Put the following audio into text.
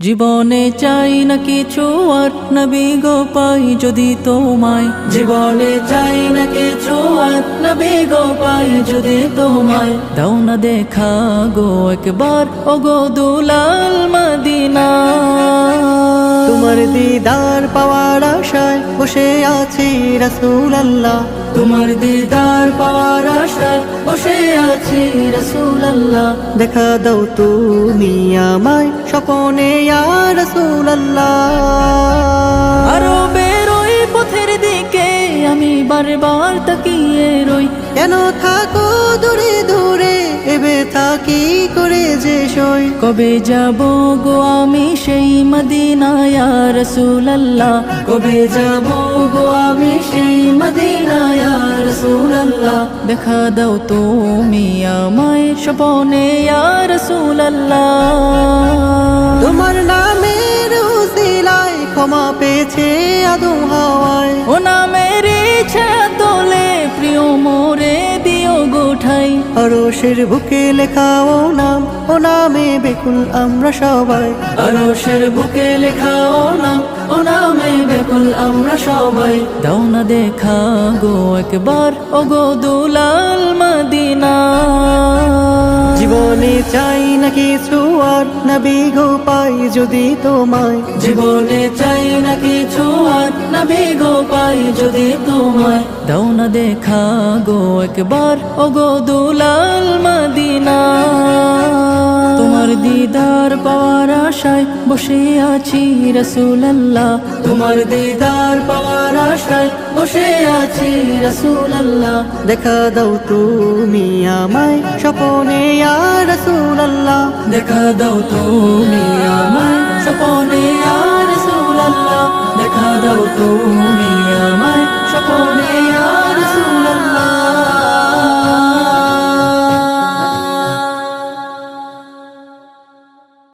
জীবনে চাই না কিছু আর নবী গো পাই যদি তোমায়। জীবনে চাই না কিছু আর নবী গো পাই যদি তোমায়। দাও না দেখা গো একবার ও গো দুলাল মদিনা। তোমার দিদার পাওয়ার আশায় বসে আছি রসুল আল্লাহ তোমার দিদার পাওয়ার আশায় বসে আছি রসুল আল্লাহ দেখা দাও তুমি আমায় স্বপনে রসুল আল্লাহ আরও বেরোই পথের দিকে আমি বারবার তাকিয়ে রই। কেন থাকো দূরে দূরে? এবে থাকি করে যে সই। কবে যাব গো আমি সেই মদিনায় রসুলাল্লাহ? কবে যাব গো আমি সেই মদিনায় রসুলাল্লাহ? দেখা দাও তুমি আমায় স্বপনে রসুলাল্লাহ। তোমার নামের উসিলায় ক্ষমা পেয়েছে আদম হাওয়ায়। ও নামের ইচ্ছা তোলে প্রিয় মোরে অরসের বুকে লেখা ও নাম, ও নামে বেকুল আমরা সবাই। আরশের বুকে লেখা ও নাম, ও নামে বেকুল আমরা সবাই। দাও না দেখা গো একবার ও গো দুলাল মদিনা। জীবনে চাই না কিছু আর, নবী গো পাই যদি তোমায়। জীবনে চাই না কিছু আর, নবী গো পাই যদি তোমায়। দাও না দেখা গো একবার ও গো দুলাল মদিনা। তোমার দিদার পাওয়ার আশায় বসে আছি রসুলাল্লাহ। তোমার দিদার পাওয়ার আশায় বসে আছি রসুলাল্লাহ। দেখা দাও তুমি আমায়, স্বপনে আর রসুলাল্লাহ। দেখা দাও তুমি